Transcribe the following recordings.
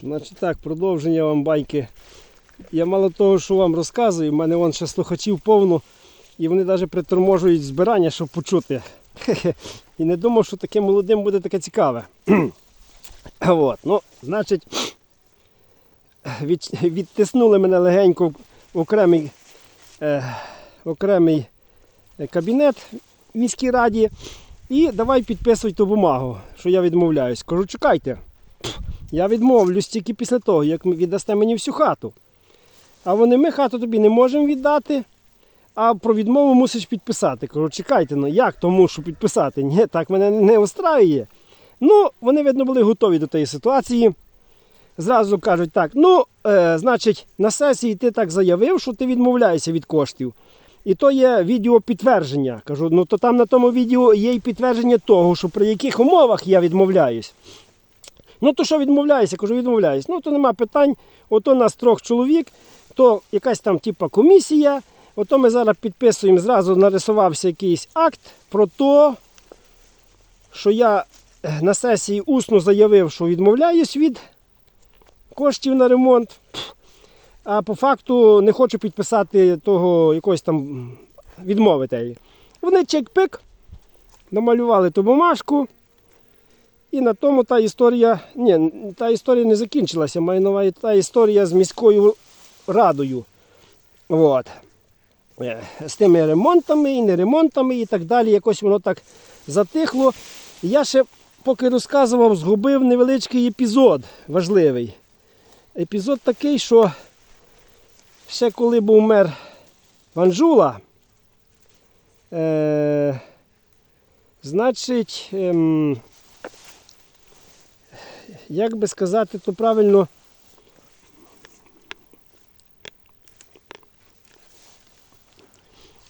Значить так, продовження вам байки. Я мало того, що вам розказую, в мене вон ще слухачів повно, і вони навіть приторможують збирання, щоб почути. І не думав, що таким молодим буде таке цікаве. От, ну, значить, від, відтиснули мене легенько в окремий, е, окремий е, кабінет в міській раді. І давай підписуй ту бумагу, що я відмовляюсь. Кажу, чекайте. Я відмовлюсь тільки після того, як віддасте мені всю хату. А вони ми хату тобі не можемо віддати, а про відмову мусиш підписати. Кажу, чекайте, ну як то мушу підписати? Ні, так мене не устраює. Ну, вони, видно, були готові до тієї ситуації. Зразу кажуть так: ну, е, значить, на сесії ти так заявив, що ти відмовляєшся від коштів. І то є відео підтвердження. Кажу, ну то там на тому відео є і підтвердження того, що при яких умовах я відмовляюсь. Ну то що відмовляюся? Кажу, відмовляюсь. Ну то нема питань. Ото нас трьох чоловік, то якась там типа комісія. Ото ми зараз підписуємо, зразу нарисувався якийсь акт про те, що я е, на сесії усно заявив, що відмовляюсь від коштів на ремонт. А по факту не хочу підписати того якогось там відмови. Вони чек-пик, намалювали ту бумажку. І на тому та історія. Ні, та історія не закінчилася. Маю на увазі та історія з міською радою. От. Е, З тими ремонтами і не і так далі. Якось воно так затихло. Я ще, поки розказував, згубив невеличкий епізод важливий. Епізод такий, що ще коли був мер Ванжула, е, значить, ем, як би сказати, то правильно.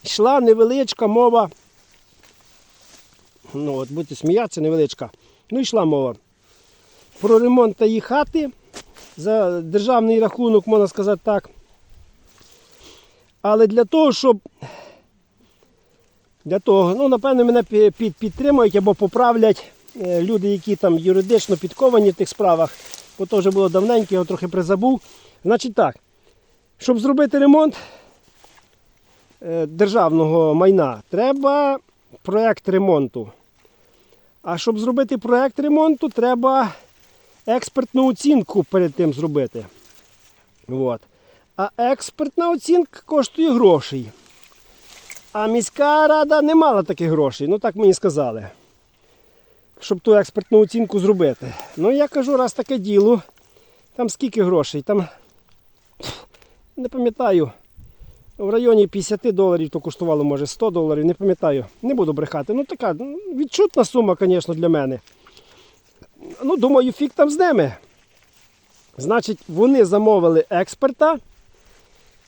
Йшла невеличка мова. Ну, от будете сміятися, невеличка. Ну, йшла мова. Про ремонт її хати за державний рахунок, можна сказати так. Але для того, щоб для того, ну, напевно, мене підтримують або поправлять люди, які там юридично підковані в тих справах, бо то вже було давненько, його трохи призабув. Значить так, щоб зробити ремонт е, державного майна, треба проєкт ремонту. А щоб зробити проєкт ремонту, треба експертну оцінку перед тим зробити. От. А експертна оцінка коштує грошей. А міська рада не мала таких грошей, ну так мені сказали. Щоб ту експертну оцінку зробити. Ну я кажу, раз таке діло, там скільки грошей? Там не пам'ятаю. В районі 50 доларів то коштувало, може 100 доларів, не пам'ятаю. Не буду брехати. Ну така відчутна сума, звісно, для мене. Ну, думаю, фіг там з ними. Значить, вони замовили експерта.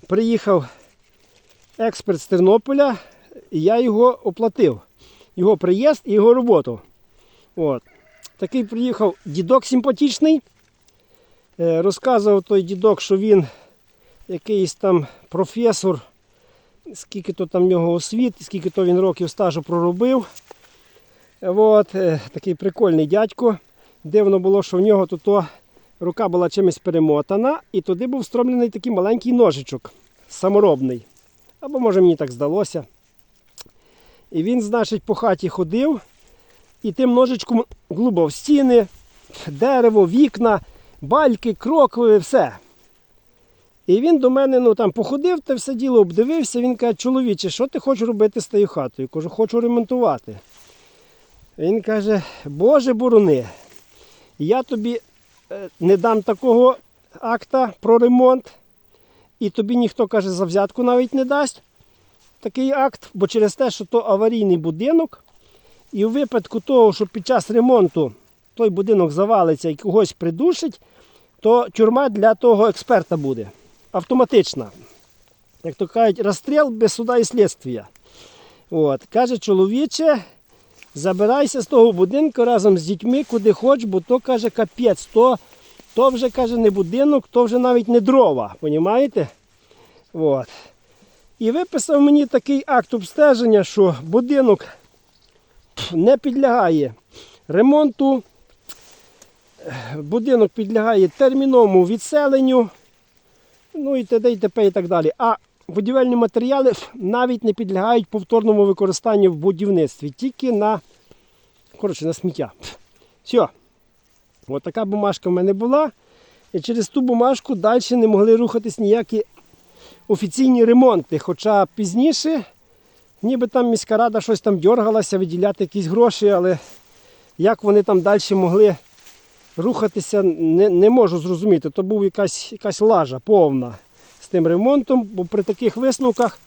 Приїхав експерт з Тернополя, і я його оплатив. Його приїзд і його роботу. От. Такий приїхав дідок симпатичний. Е, Розказував той дідок, що він якийсь там професор, скільки то там в нього освіт, скільки то він років стажу проробив. От, е, такий прикольний дядько. Дивно було, що в нього то рука була чимось перемотана, і туди був встромлений такий маленький ножичок, саморобний. Або може мені так здалося. І він, значить, по хаті ходив і тим ножичком глубав стіни, дерево, вікна, бальки, крокви, все. І він до мене ну, там походив те все діло, обдивився. Він каже, чоловіче, що ти хочеш робити з тією хатою? Кажу, хочу ремонтувати. Він каже, Боже борони, я тобі е, не дам такого акта про ремонт, і тобі ніхто каже, за взятку навіть не дасть такий акт, бо через те, що то аварійний будинок, і у випадку того, що під час ремонту той будинок завалиться і когось придушить, то тюрма для того експерта буде автоматична. Як то кажуть, розстріл без суда і слідства. От. Каже, чоловіче, забирайся з того будинку разом з дітьми, куди хоч, бо то каже капець, то, то вже каже не будинок, то вже навіть не дрова. Понімаєте? От. І виписав мені такий акт обстеження, що будинок не підлягає ремонту. будинок підлягає терміновому відселенню, ну і т.д. і т.п. і так далі. А будівельні матеріали навіть не підлягають повторному використанню в будівництві, тільки на, коротше, на сміття. Все. Ось така бумажка в мене була. І через ту бумажку далі не могли рухатись ніякі офіційні ремонти. Хоча пізніше, ніби там міська рада щось там дергалася, виділяти якісь гроші, але як вони там далі могли рухатися, не, не можу зрозуміти. То був якась, якась лажа повна з тим ремонтом, бо при таких висновках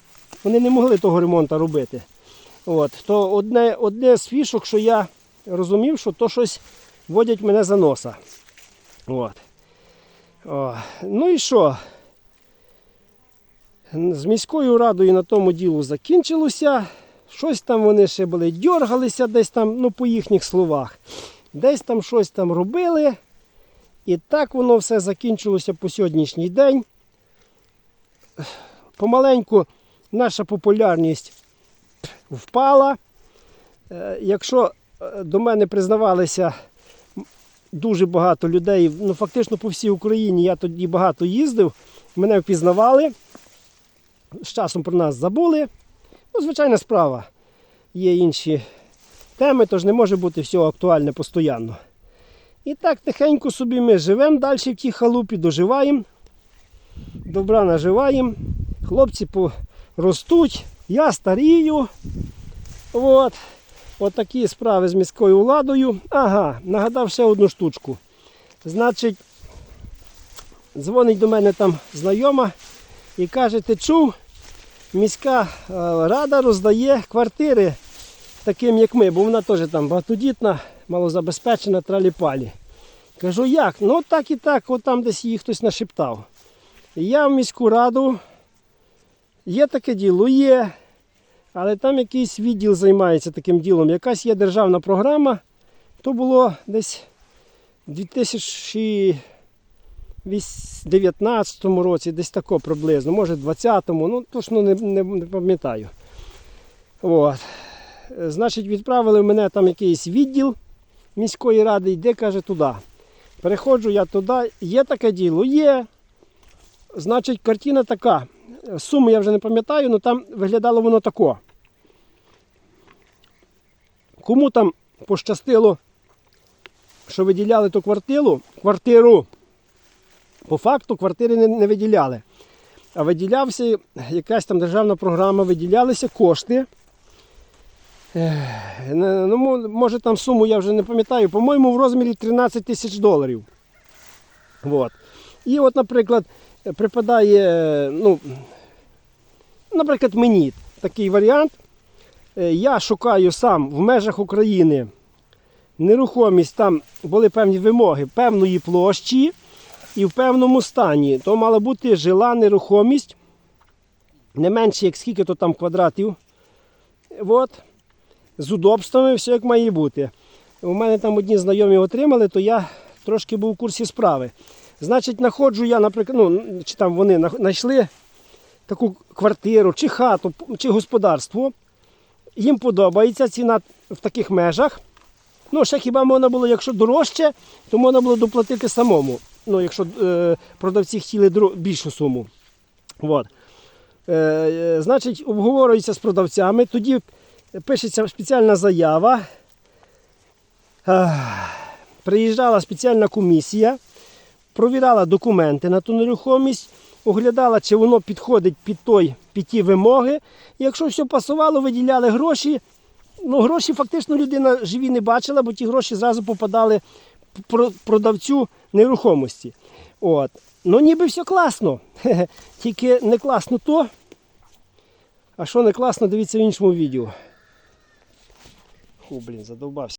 вони не могли того ремонту робити. От, то одне, одне з фішок, що я розумів, що то щось водять мене за носа. От. О, ну і що? З міською радою на тому ділу закінчилося. Щось там вони ще були, дергалися десь там, ну по їхніх словах. Десь там щось там робили. І так воно все закінчилося по сьогоднішній день. Помаленьку наша популярність впала. Е, Якщо е, до мене признавалися дуже багато людей, ну фактично по всій Україні я тоді багато їздив, мене впізнавали, з часом про нас забули. Ну, звичайна справа. Є інші теми, тож не може бути все актуальне постійно. І так тихенько собі ми живемо далі в тій халупі, доживаємо, добра наживаємо, хлопці ростуть, я старію. От. От такі справи з міською владою. Ага, нагадав ще одну штучку. Значить, дзвонить до мене там знайома і каже, ти чув, міська е, рада роздає квартири таким, як ми, бо вона теж там багатодітна, малозабезпечена, траліпалі. Кажу, як? Ну так і так, от там десь її хтось нашептав. Я в міську раду, є таке діло, є. Але там якийсь відділ займається таким ділом. Якась є державна програма. То було десь 2000. 19 році, десь тако приблизно, може 20-му, ну точно ну, не не, не пам'ятаю. От. Значить, відправили в мене там якийсь відділ міської ради, йде, каже, туди. Переходжу я туди, є таке діло, є. Значить, картина така. Суму я вже не пам'ятаю, але там виглядало воно тако. Кому там пощастило, що виділяли ту квартиру, квартиру по факту квартири не, не виділяли. А виділявся якась там державна програма, виділялися кошти. Ну, може там суму я вже не пам'ятаю, по-моєму, в розмірі 13 тисяч доларів. От. І от, наприклад, припадає, ну, наприклад, мені такий варіант. Е, Я шукаю сам в межах України нерухомість, там були певні вимоги певної площі і в певному стані. То мала бути жила нерухомість не менше, як скільки то там квадратів. От. З удобствами, все як має бути. У мене там одні знайомі отримали, то я трошки був у курсі справи. Значить, знаходжу я, наприклад, ну, чи там вони знайшли таку квартиру, чи хату, чи господарство. Їм подобається ціна в таких межах. Ну, ще хіба можна було, якщо дорожче, то можна було доплатити самому. Ну, якщо е, продавці хотіли більшу суму. От. Е, е, значить, обговорюється з продавцями, тоді пишеться спеціальна заява. Ах, Приїжджала спеціальна комісія, провіряла документи на ту нерухомість, оглядала, чи воно підходить під, той, під ті вимоги. Якщо все пасувало, виділяли гроші. Ну, гроші фактично людина живі не бачила, бо ті гроші зразу попадали продавцю нерухомості. От. Ну, ніби все класно. Тільки не класно то. А що не класно, дивіться в іншому відео. Фу, блін, задовбався.